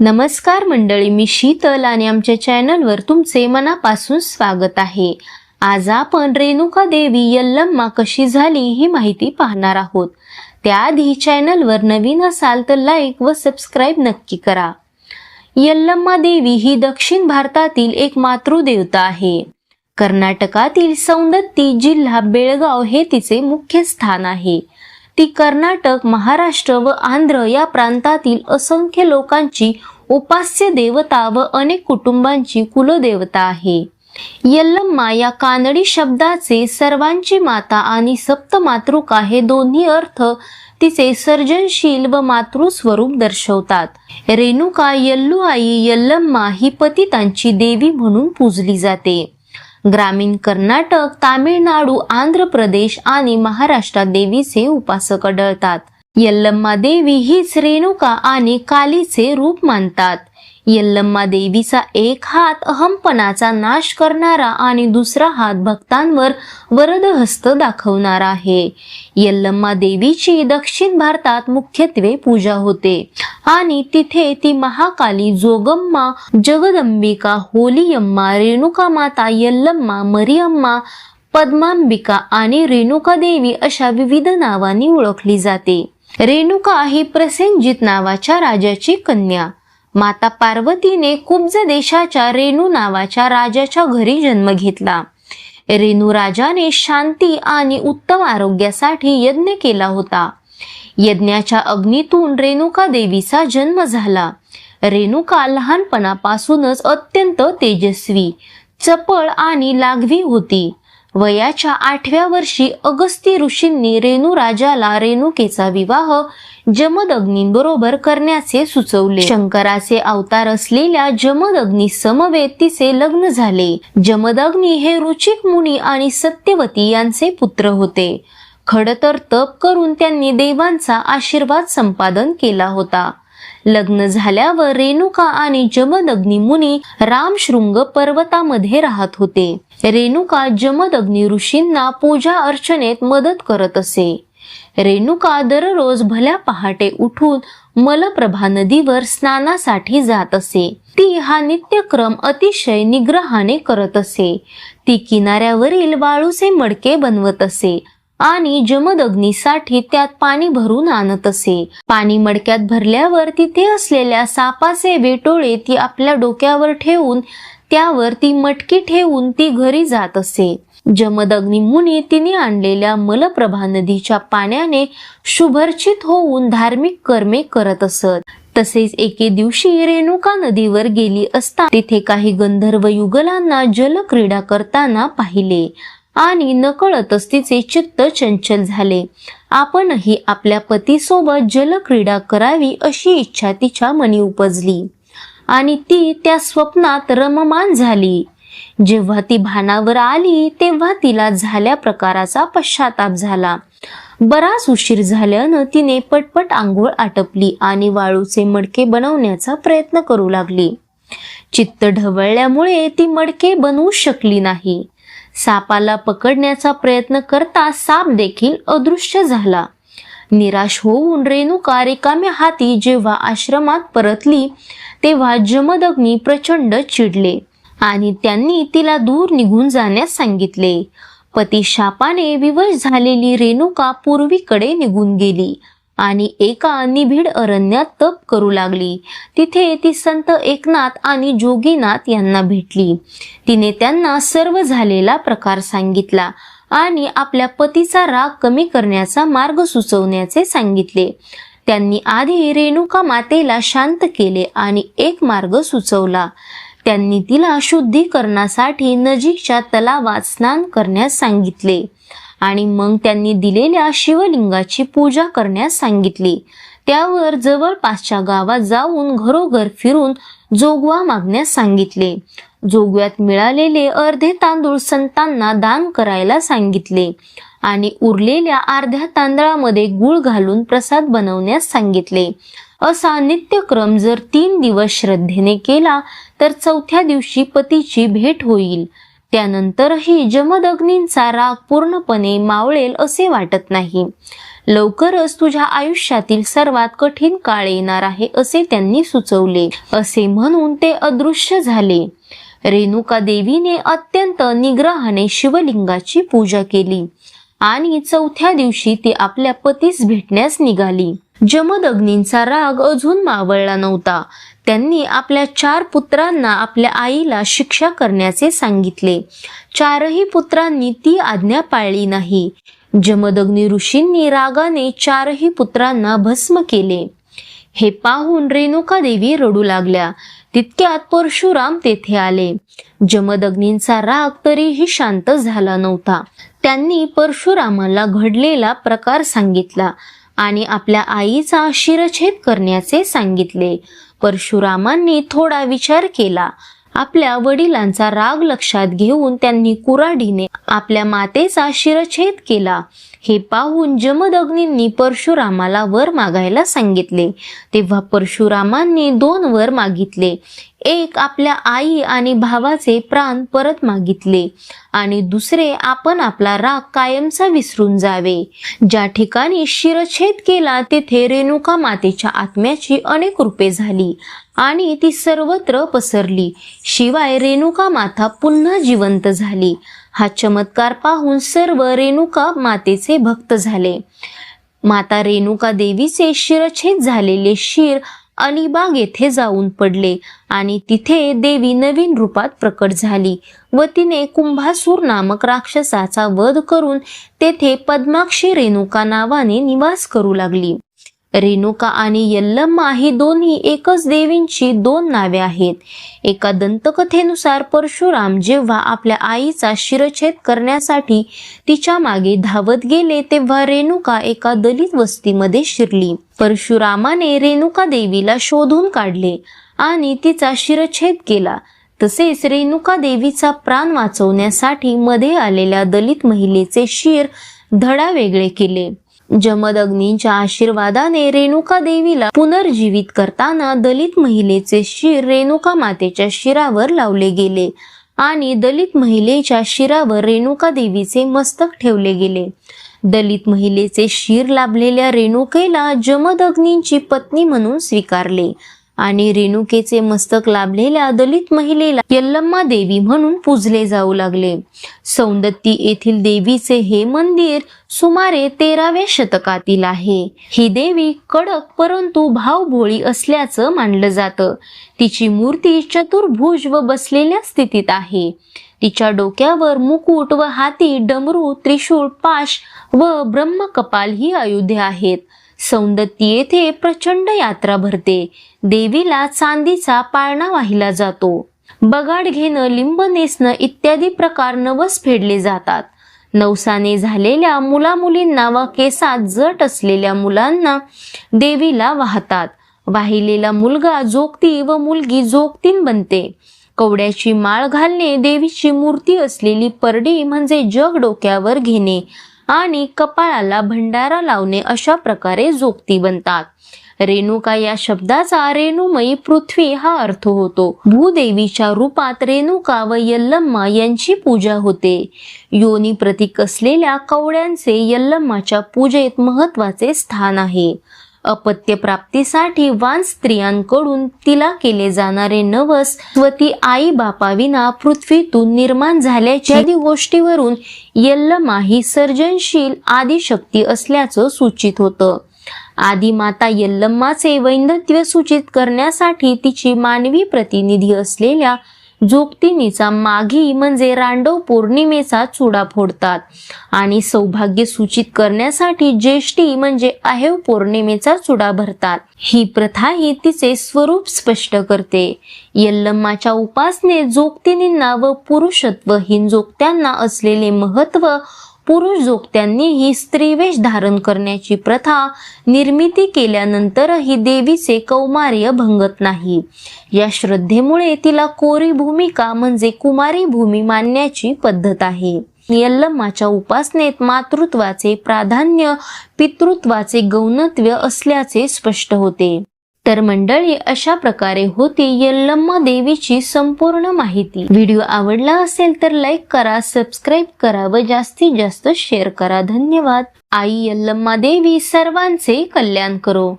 नमस्कार मंडळी मी शीतल आणि आमच्या चॅनलवर तुमचे मनापासून स्वागत आहे. आज आपण रेणुका देवी यल्लम्मा कशी झाली ही माहिती पाहणार आहोत. त्याआधी चॅनलवर नवीन असाल तर लाईक व सबस्क्राईब नक्की करा. यल्लम्मा देवी ही दक्षिण भारतातील एक मातृदेवता आहे. कर्नाटकातील सौंदत्ती जिल्हा बेळगाव हे तिचे मुख्य स्थान आहे. ती कर्नाटक महाराष्ट्र व आंध्र या प्रांतातील असंख्य लोकांची उपास्य देवता व अनेक कुटुंबांची कुलदेवता आहे. यल्लम्मा या कानडी शब्दाचे सर्वांची माता आणि सप्तमातृका हे दोन्ही अर्थ तिचे सर्जनशील व मातृस्वरूप दर्शवतात. रेणुका यल्लू आई यल्लम्मा ही पतितांची देवी म्हणून पूजली जाते. ग्रामीण कर्नाटक तामिळनाडू आंध्र प्रदेश आणि महाराष्ट्रात देवीचे उपासक आढळतात. यल्लम्मा देवी हीच रेणुका आणि कालीचे रूप मानतात. यल्लम्मा देवीचा एक हात अहमपणाचा नाश करणारा आणि दुसरा हात भक्तांवर वरदहस्त दाखवणारा आहे. यल्लम्मा देवीची दक्षिण भारतात मुख्यत्वे पूजा होते. आणि तिथे ती महाकाली जोगम्मा जगदंबिका होलियम्मा रेणुका माता यल्लम्मा मरियम्मा पद्मांबिका आणि रेणुका देवी अशा विविध नावांनी ओळखली जाते. रेणुका ही प्रसेनजित नावाच्या राजाची कन्या. माता पार्वतीने कुब्ज देशाच्या रेणू नावाच्या राजाच्या घरी जन्म घेतला. रेणू राजाने शांती आणि उत्तम आरोग्यासाठी यज्ञ केला होता. यज्ञाच्या अग्नीतून रेणुका देवीचा जन्म झाला. रेणुका लहानपणापासूनच अत्यंत तेजस्वी चपळ आणि लागवी होती. वयाच्या आठव्या वर्षी अगस्ती ऋषींनी रेणू राजाला रेणुकेचा विवाह जमदग्नींबरोबर करण्याचे सुचवले. शंकराचे अवतार असलेल्या जमदग्नी समवेत तिचे लग्न झाले. जमदग्नी हे रुचिक मुनी आणि सत्यवती यांचे पुत्र होते. खडतर तप करून त्यांनी देवांचा आशीर्वाद संपादन केला होता. लग्न झाल्यावर रेणुका आणि जमदग्नी मुनी रामशृंग पर्वतामध्ये राहत होते. रेणुका जमदग्नी ऋषींना पूजा अर्चनेत मदत करत असे. रेणुका दररोज भल्या पहाटे उठून मलप्रभा नदीवर स्नानासाठी जात असे. ती हा नित्यक्रम अतिशय निग्रहाने करत असे. ती किनाऱ्यावरील वाळूचे मडके बनवत असे आणि जमदग्नीसाठी त्यात पाणी भरून आणत असे. पाणी मडक्यात भरल्यावर तिथे असलेल्या सापाचे वेटोळे ती आपल्या डोक्यावर ठेवून त्यावर ती मटकी ठेवून ती घरी जात असे. जमदग्नी मुनी तिने आणलेल्या मलप्रभा नदीच्या पाण्याने शुभर्चित होऊन धार्मिक कर्मे करत असत. तसेच एके दिवशी रेणुका नदीवर गेली असता तिथे काही गंधर्व युगलांना जलक्रीडा करताना पाहिले आणि नकळतच तिचे चित्त चंचल झाले. आपणही आपल्या पतीसोबत जलक्रीडा करावी अशी इच्छा तिच्या मनी उपजली. आणि ती त्या स्वप्नात रममान झाली. जेव्हा ती भानावर आली तेव्हा तिला झाल्या प्रकाराचा पश्चाताप झाला. बराच उशीर झाल्यानं तिने पटपट आंघोळ आटपली आणि वाळूचे मडके बनवण्याचा प्रयत्न करू लागली. चित्त ढवळल्यामुळे ती मडके बनवू शकली नाही. सापाला पकडण्याचा प्रयत्न करता साप देखील अदृश्य झाला. निराश होऊन रेणुका रिकाम्या हाती जेव्हा आश्रमात परतली तेव्हा जमदग्नी प्रचंड चिडले आणि त्यांनी तिला दूर निघून जाण्यास सांगितले. पती शापाने विवश झालेली रेणुका पूर्वीकडे निघून गेली आणि एका निबिड अरण्यात तप करू लागली. तिथे ती संत एकनाथ आणि जोगीनाथ यांना भेटली. तिने त्यांना सर्व झालेला प्रकार सांगितला. आणि आपल्या पतीचा राग कमी करण्याचा मार्ग सुचवण्याचे सांगितले. त्यांनी आधी रेणुका मातेला शांत केले आणि एक मार्ग सुचवला. त्यांनी तिला शुद्धीकरणासाठी नजीकच्या तलावात स्नान करण्यास सांगितले आणि मग त्यांनी दिलेल्या शिवलिंगाची पूजा करण्यास सांगितली. त्यावर जवळपासच्या गावात जाऊन घरोघर फिरून जोगवा मागण्यास सांगितले. जोगव्यात मिळालेले अर्धे तांदूळ संतांना दान करायला सांगितले आणि उरलेल्या अर्ध्या तांदळामध्ये गुळ घालून प्रसाद बनवण्यास सांगितले. असा नित्यक्रम जर तीन दिवस श्रद्धेने केला तर चौथ्या दिवशी पतीची भेट होईल. त्यानंतरही जमदग्नींचा राग पूर्णपणे मावळेल असे वाटत नाही. लवकरच तुझ्या आयुष्यातील सर्वात कठीण काळ येणार आहे असे त्यांनी सुचवले. असे म्हणून ते अदृश्य झाले. रेणुका देवीने अत्यंत निग्रहाने शिवलिंगाची पूजा केली. आणि चौथ्या दिवशी ती आपल्या पतीस भेटण्यास निघाली. जमदग्नींचा राग अजून मावळला नव्हता. त्यांनी आपल्या चार पुत्रांना आपल्या आईला शिक्षा करण्याचे सांगितले. चारही पुत्रांनी ती आज्ञा पाळली नाही. जमदग्नी ऋषींनी रागाने चारही पुत्रांना भस्म केले. हे पाहून रेणुका देवी रडू लागल्या. तितक्यात परशुराम तेथे आले. जमदग्नींचा राग तरीही शांत झाला नव्हता. त्यांनी परशुरामाला घडलेला प्रकार सांगितला आणि आपल्या आईचा शिरछेद करण्याचे सांगितले. परशुरामांनी थोडा विचार केला. आपल्या वडिलांचा राग लक्षात घेऊन त्यांनी कुराडीने आपल्या मातेचा शिरछेद केला. हे पाहून जमदग्नींनी परशुरामाला वर मागायला सांगितले. तेव्हा परशुरामांनी दोन वर मागितले. एक आपल्या आई आणि भावाचे प्राण परत मागितले आणि दुसरे आपण आपला राग कायमचा विसरून जावे. ज्या ठिकाणी शिरछेद केला तेथे रेणुका मातेच्या आत्म्याची अनेक रूपे झाली आणि ती सर्वत्र पसरली. शिवाय रेणुका माता पुन्हा जिवंत झाली. हा चमत्कार पाहून सर्व रेणुका मातेचे भक्त झाले. माता रेणुका देवीचे शिरछेद झालेले शिर अलिबाग येथे जाऊन पडले आणि तिथे देवी नवीन रूपात प्रकट झाली. व तिने कुंभासूर नामक राक्षसाचा वध करून तेथे पद्माक्षी रेणुका नावाने निवास करू लागली. रेणुका आणि यल्लम्मा ही दोन्ही एकच देवींची दोन नावे आहेत. एका दंतकथेनुसार परशुराम जेव्हा आपल्या आईचा शिरछेद करण्यासाठी तिच्यामागे धावत गेले तेव्हा रेणुका एका दलित वस्तीमध्ये शिरली. परशुरामाने रेणुका देवीला शोधून काढले आणि तिचा शिरछेद केला. तसेच रेणुका देवीचा प्राण वाचवण्यासाठी मध्ये आलेल्या दलित महिलेचे शिर धडा वेगळे केले. जमदग्नींच्या आशीर्वादाने रेणुका देवीला पुनर्जीवित करताना दलित महिलेचे शिर रेणुका मातेच्या शिरावर लावले गेले आणि दलित महिलेच्या शिरावर रेणुका देवीचे मस्तक ठेवले गेले. दलित महिलेचे शिर लाभलेल्या रेणुकेला जमदग्नींची पत्नी म्हणून स्वीकारले. आणि रेणुकेचे मस्तक लाभलेल्या दलित महिलेला यल्लम्मा देवी म्हणून पूजले जाऊ लागले. सौंदत्ती येथील देवीचे हे मंदिर सुमारे तेराव्या शतकातील आहे. ही देवी कडक परंतु भावभोळी असल्याचं मानलं जातं. तिची मूर्ती चतुर्भुज व बसलेल्या स्थितीत आहे. तिच्या डोक्यावर मुकुट व हाती डमरू त्रिशूळ पाश व ब्रह्मकपाल ही अयोध्या आहेत. सौंदत्ती येथे प्रचंड यात्रा भरते. देवीला चांदीचा पाळणा वाहिला जातो. बगाड घेणं लिंब नेसणं इत्यादी प्रकार नवस फेडले जातात. नवसाने झालेल्या मुलामुलींना व केसात जट असलेल्या मुलांना देवीला वाहतात. वाहिलेला मुलगा जोगती व मुलगी जोगतीन बनते. कवड्याची माळ घालणे देवीची मूर्ती असलेली परडी म्हणजे जग डोक्यावर घेणे. आणि कपाळाला भंडारा लावणे अशा प्रकारे जोगती बनतात. रेणुका या शब्दाचा रेणुमयी पृथ्वी हा अर्थ होतो. भूदेवीच्या रूपात रेणुका व यल्लम्मा यांची पूजा होते. योनी प्रतीक असलेल्या कवड्यांचे यल्लम्माच्या पूजेत महत्त्वाचे स्थान आहे. अपत्य प्राप्तीसाठी वान स्त्रियांकडून तिला केले जाणारे नवस व ती आई बापाविना पृथ्वीतून निर्माण झाल्याच्या गोष्टीवरून यल्लमा ही सर्जनशील आदिशक्ती असल्याचं सूचित होतं. आदिमाता यल्लम्माचे वैंधत्य सूचित करण्यासाठी तिची मानवी प्रतिनिधी असलेल्या जोगतिनीचा माघी म्हणजे रांडव पौर्णिमेचा चुडा फोडतात. आणि सौभाग्य सूचित करण्यासाठी ज्येष्ठी म्हणजे आहेव पौर्णिमेचा चुडा भरतात. ही प्रथा ही तिचे स्वरूप स्पष्ट करते. यल्लम्माच्या उपासने जोगतिनींना व पुरुषत्वहीन जोगत्यांना असलेले महत्त्व पुरुष जोगत्यांनीही स्त्रीवेश धारण करण्याची प्रथा निर्मिती केल्यानंतरही देवीचे कौमार्य भंगत नाही. या श्रद्धेमुळे तिला कोरी भूमिका म्हणजे कुमारी भूमी मानण्याची पद्धत आहे. यल्लम्माच्या उपासनेत मातृत्वाचे प्राधान्य पितृत्वाचे गौणत्व असल्याचे स्पष्ट होते. तर मंडळी अशा प्रकारे होती यल्लम्मा देवीची संपूर्ण माहिती. व्हिडिओ आवडला असेल तर लाईक करा सबस्क्राईब करा व जास्तीत जास्त शेअर करा. धन्यवाद. आई यल्लम्मा देवी सर्वांचे कल्याण करो.